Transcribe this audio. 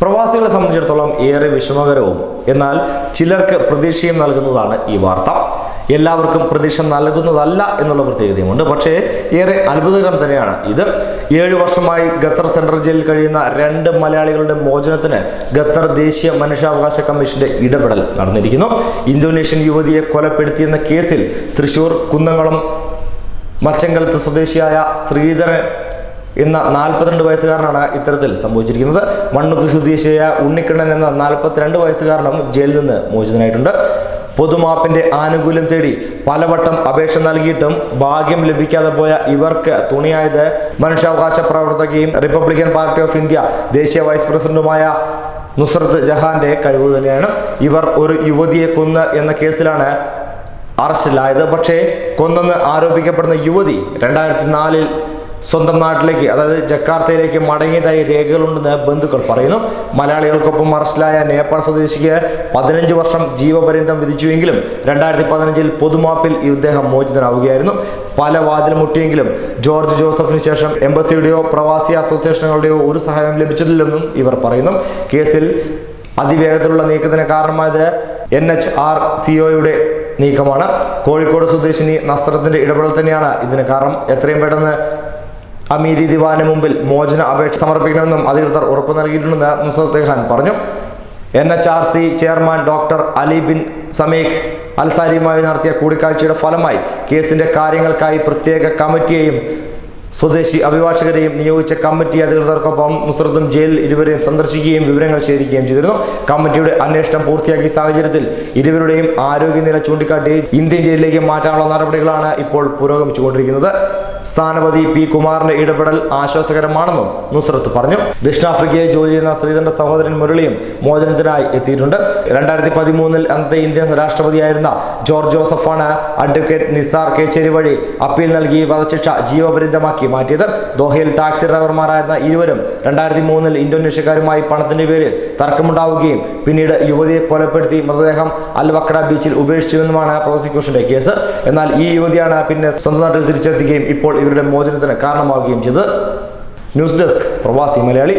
പ്രവാസികളെ സംബന്ധിച്ചിടത്തോളം ഏറെ വിഷമകരവും എന്നാൽ ചിലർക്ക് പ്രതീക്ഷയും നൽകുന്നതാണ് ഈ വാർത്ത. എല്ലാവർക്കും പ്രതീക്ഷ നൽകുന്നതല്ല എന്നുള്ള പ്രത്യേകതയുമുണ്ട്. പക്ഷേ ഏറെ അത്ഭുതകരം തന്നെയാണ് ഇത്. ഏഴു വർഷമായി ഖത്തർ സെൻട്രൽ ജയിലിൽ കഴിയുന്ന രണ്ട് മലയാളികളുടെ മോചനത്തിന് ഖത്തർ ദേശീയ മനുഷ്യാവകാശ കമ്മീഷന്റെ ഇടപെടൽ നടന്നിരിക്കുന്നു. ഇന്തോനേഷ്യൻ യുവതിയെ കൊലപ്പെടുത്തിയെന്ന കേസിൽ തൃശൂർ കുന്നംകുളം മച്ചങ്കലത്ത് സ്വദേശിയായ ശ്രീധരൻ എന്ന നാൽപ്പത്തിരണ്ട് വയസ്സുകാരനാണ് ഇത്തരത്തിൽ സംഭവിച്ചിരിക്കുന്നത്. മണ്ണുത്തി സ്വദേശിയായ ഉണ്ണിക്കണ്ണൻ എന്ന നാൽപ്പത്തിരണ്ട് വയസ്സുകാരനും ജയിലിൽ നിന്ന് മോചിതനായിട്ടുണ്ട്. പൊതുമാപ്പിന്റെ ആനുകൂല്യം തേടി പലവട്ടം അപേക്ഷ നൽകിയിട്ടും ഭാഗ്യം ലഭിക്കാതെ പോയ ഇവർക്ക് തുണിയായത് മനുഷ്യാവകാശ പ്രവർത്തകയും റിപ്പബ്ലിക്കൻ പാർട്ടി ഓഫ് ഇന്ത്യ ദേശീയ വൈസ് പ്രസിഡന്റുമായ നുസ്രത്ത് ജഹാന്റെ കഴിവ് തന്നെയാണ്. ഇവർ ഒരു യുവതിയെ കൊന്ന് എന്ന കേസിലാണ് അറസ്റ്റിലായത്. പക്ഷേ കൊന്നെന്ന് ആരോപിക്കപ്പെടുന്ന യുവതി രണ്ടായിരത്തി നാലിൽ സ്വന്തം നാട്ടിലേക്ക് അതായത് ജക്കാർത്തയിലേക്ക് മടങ്ങിയതായി രേഖകളുണ്ടെന്ന് ബന്ധുക്കൾ പറയുന്നു. മലയാളികൾക്കൊപ്പം അറസ്റ്റിലായ നേപ്പാൾ സ്വദേശിക്ക് പതിനഞ്ച് വർഷം ജീവപര്യന്തം വിധിച്ചുവെങ്കിലും രണ്ടായിരത്തി പതിനഞ്ചിൽ പൊതുമാപ്പിൽ ഇദ്ദേഹം മോചിതനാവുകയായിരുന്നു. പല വാതിൽ മുട്ടിയെങ്കിലും ജോർജ് ജോസഫിന് ശേഷം എംബസിയുടെയോ പ്രവാസി അസോസിയേഷനുകളുടെയോ ഒരു സഹായം ലഭിച്ചിട്ടില്ലെന്നും ഇവർ പറയുന്നു. കേസിൽ അതിവേഗത്തിലുള്ള നീക്കത്തിന് കാരണമായത് എൻ എച്ച് ആർ സിഒയുടെ നീക്കമാണ്. കോഴിക്കോട് സ്വദേശിനി നസ്രത്തിന്റെ ഇടപെടൽ തന്നെയാണ് ഇതിന് കാരണം. എത്രയും പെട്ടെന്ന് അമീരി ദിവാന് മുമ്പിൽ മോചന അപേക്ഷ സമർപ്പിക്കണമെന്നും അധികൃതർ ഉറപ്പ് നൽകിയിട്ടുണ്ടെന്ന് നുസ്രത്ത് ഖാൻ പറഞ്ഞു. N H R C chairman doctor Ali bin Sameekh അൽസാരിയുമായി നടത്തിയ കൂടിക്കാഴ്ചയുടെ ഫലമായി കേസിന്റെ കാര്യങ്ങൾക്കായി പ്രത്യേക കമ്മിറ്റിയെയും സ്വദേശി അഭിഭാഷകരെയും നിയോഗിച്ച കമ്മിറ്റി അധികൃതർക്കൊപ്പം നുസ്രത്തും ജയിലിൽ ഇരുവരെയും സന്ദർശിക്കുകയും വിവരങ്ങൾ ശേഖരിക്കുകയും ചെയ്തിരുന്നു. കമ്മിറ്റിയുടെ അന്വേഷണം പൂർത്തിയാക്കിയ സാഹചര്യത്തിൽ ഇരുവരുടെയും ആരോഗ്യനില ചൂണ്ടിക്കാട്ടി ഇന്ത്യൻ ജയിലിലേക്ക് മാറ്റാനുള്ള നടപടികളാണ് ഇപ്പോൾ പുരോഗമിച്ചുകൊണ്ടിരിക്കുന്നത്. സ്ഥാനപതി പി കുമാറിന്റെ ഇടപെടൽ ആശ്വാസകരമാണെന്നും നുസ്രത്ത് പറഞ്ഞു. ദക്ഷിണാഫ്രിക്കയിൽ ജോലി ചെയ്യുന്ന ശ്രീധരന്റെ സഹോദരൻ മുരളിയും മോചനത്തിനായി എത്തിയിട്ടുണ്ട്. രണ്ടായിരത്തി പതിമൂന്നിൽ അന്നത്തെ ഇന്ത്യൻ രാഷ്ട്രപതിയായിരുന്ന ജോർജ് ജോസഫാണ് അഡ്വക്കേറ്റ് നിസാർ കേച്ചേരി വഴി അപ്പീൽ നൽകി വധശിക്ഷ ജീവപര്യന്തമാക്കി മാറ്റിയത്. ദോഹയിൽ ടാക്സി ഡ്രൈവർമാരായിരുന്ന ഇരുവരും രണ്ടായിരത്തി മൂന്നിൽ ഇന്തോനേഷ്യക്കാരുമായി പണത്തിന്റെ പേരിൽ തർക്കമുണ്ടാവുകയും പിന്നീട് യുവതിയെ കൊലപ്പെടുത്തി മൃതദേഹം അൽ വക്ര ബീച്ചിൽ ഉപേക്ഷിച്ചുവെന്നുമാണ് പ്രോസിക്യൂഷന്റെ കേസ്. എന്നാൽ ഈ യുവതിയാണ് പിന്നെ സ്വന്തം നാട്ടിൽ തിരിച്ചെത്തുകയും ഇവരുടെ മോചനത്തിന് കാരണമാവുകയും ചെയ്തത് ന്യൂസ് ഡെസ്ക് പ്രവാസി മലയാളി